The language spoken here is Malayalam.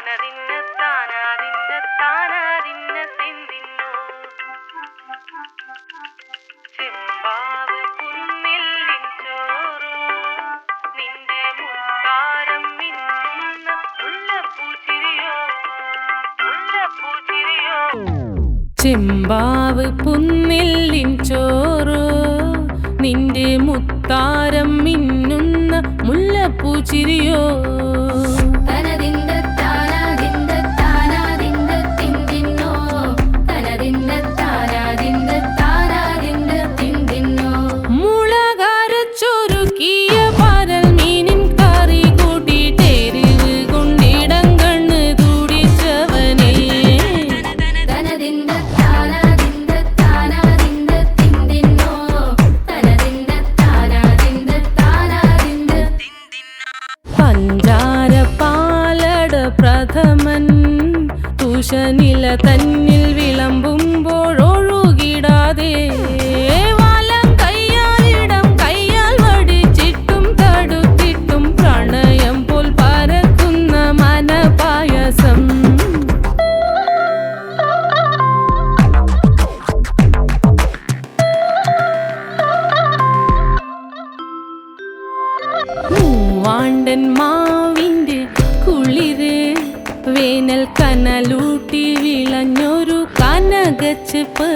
തനതിന്ന താനാതിന്ന താനാതിന്ന തിന്തിന്നോ ചെമ്പാവ് കുന്നില്ലിൻ ചോറോ നിന്റെ മുത്താരം മിന്നുന്ന മുല്ലപ്പൂ ചിരിയോ? നിന്റെ മുത്താരം മിന്നുന്ന പഞ്ചാര പാലട പ്രഥമൻ. തുഷനില തന്നിൽ വിളമ്പുമ്പോഴൊഴുകിടാതെ മൂവാണ്ടൻ മാവിന്റെ കുളിര് വേനൽ കനലൂട്ടി വിളഞ്ഞൊരു കനകച്ചെപ്പ്.